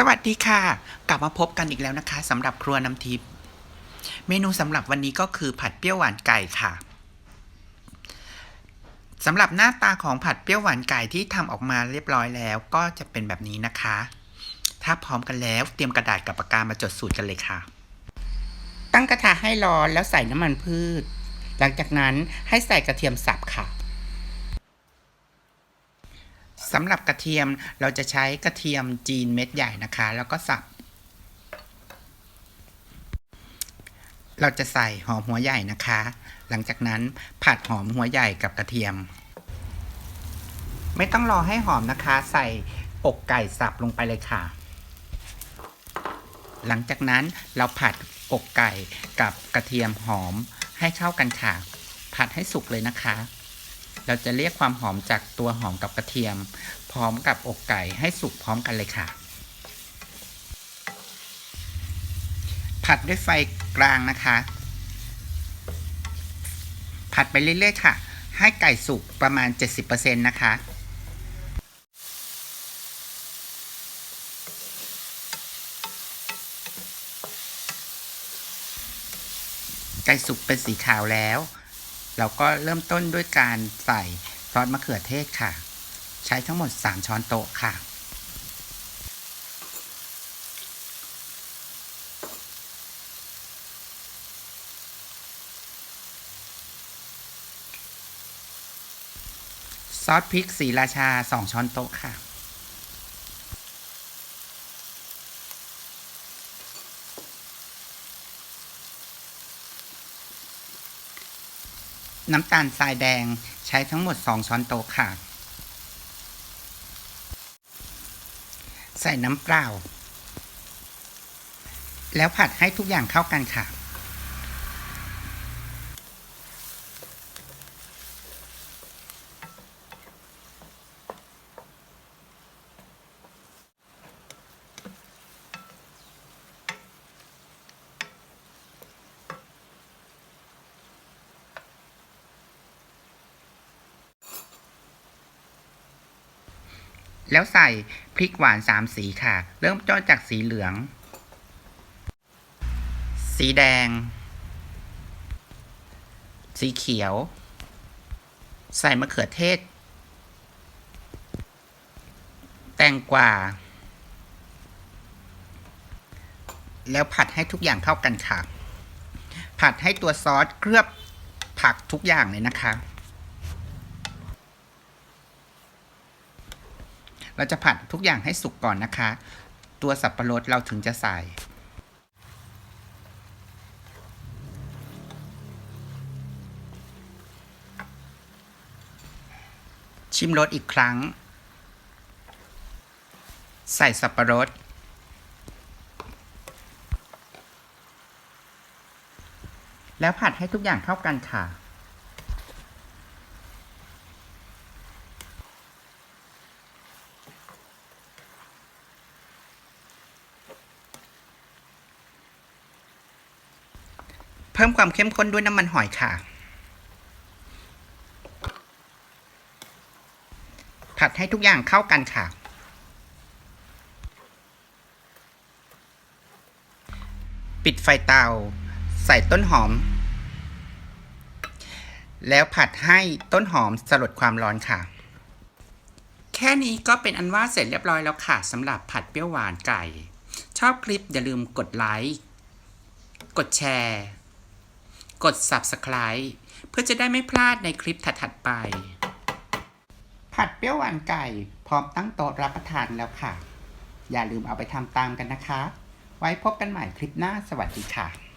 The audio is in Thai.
สวัสดีค่ะ กลับมาพบกันอีกแล้วนะคะสำหรับครัวน้ำทิพย์เมนูสำหรับวันนี้ก็คือผัดเปรี้ยวหวานไก่ค่ะสำหรับหน้าตาของผัดเปรี้ยวหวานไก่ที่ทำออกมาเรียบร้อยแล้ว ก็จะเป็นแบบนี้นะคะ ถ้าพร้อมกันแล้วเตรียมกระดาษกับปากกามาจดสูตรกันเลยค่ะ ตั้งกระทะให้ร้อนแล้วใส่น้ำมันพืช หลังจากนั้นให้ใส่กระเทียมสับค่ะ สำหรับกระเทียมเราจะใช้กระเทียมจีนเม็ดใหญ่นะคะ แล้วก็สับ เราจะใส่หอมหัวใหญ่นะคะ หลังจากนั้นผัดหอมหัวใหญ่กับกระเทียม ไม่ต้องรอให้หอมนะคะ ใส่อกไก่สับลงไปเลยค่ะ หลังจากนั้นเราผัดอกไก่กับกระเทียมหอมให้เข้ากันค่ะ ผัดให้สุกเลยนะคะ เราจะเรียกความหอมจากตัวหอมกับกระเทียม พร้อมกับอกไก่ให้สุกพร้อมกันเลยค่ะ ผัดด้วยไฟกลางนะคะ ผัดไปเรื่อยๆค่ะ ให้ไก่สุกประมาณ 70%นะคะไก่สุกเป็นสีขาวแล้ว เราก็เริ่มต้นด้วยการใส่ซอสมะเขือเทศค่ะ ใช้ทั้งหมด 3 ช้อนโต๊ะค่ะ ซอสพริกสีราชา 2 ช้อนโต๊ะค่ะ น้ำตาลทรายแดงใช้ทั้งหมด 2 ช้อนโต๊ะค่ะ ใส่น้ำเปล่า แล้วผัดให้ทุกอย่างเข้ากันค่ะ แล้วใส่พริกหวานสามสีค่ะ เริ่มต้นจากสีเหลือง สีแดง สีเขียว ใส่มะเขือเทศ แตงกวาแล้วผัดให้ทุกอย่างเข้ากันค่ะ ผัดให้ตัวซอสเคลือบผักทุกอย่างเลยนะคะ เราจะผัดทุกอย่างให้สุกก่อนนะคะ ตัวสับปะรดเราถึงจะใส่ ชิมรสอีกครั้ง ใส่สับปะรดแล้วผัดให้ทุกอย่างเข้ากันค่ะ พิ่มความเข้มข้นด้วยน้ำมันหอยค่ะ ผัดให้ทุกอย่างเข้ากันค่ะ ปิดไฟเตา ใส่ต้นหอม แล้วผัดให้ต้นหอมสลดความร้อนค่ะ แค่นี้ก็เป็นอันว่าเสร็จเรียบร้อยแล้วค่ะสำหรับผัดเปรี้ยวหวานไก่ ชอบคลิปอย่าลืมกดไลค์ กดแชร์ กด Subscribe เพื่อจะได้ไม่พลาดในคลิปถัดๆไป ผัดเปรี้ยวหวานไก่ พร้อมตั้งโต๊ะรับประทานแล้วค่ะ อย่าลืมเอาไปทำตามกันนะคะ ไว้พบกันใหม่คลิปหน้าสวัสดีค่ะ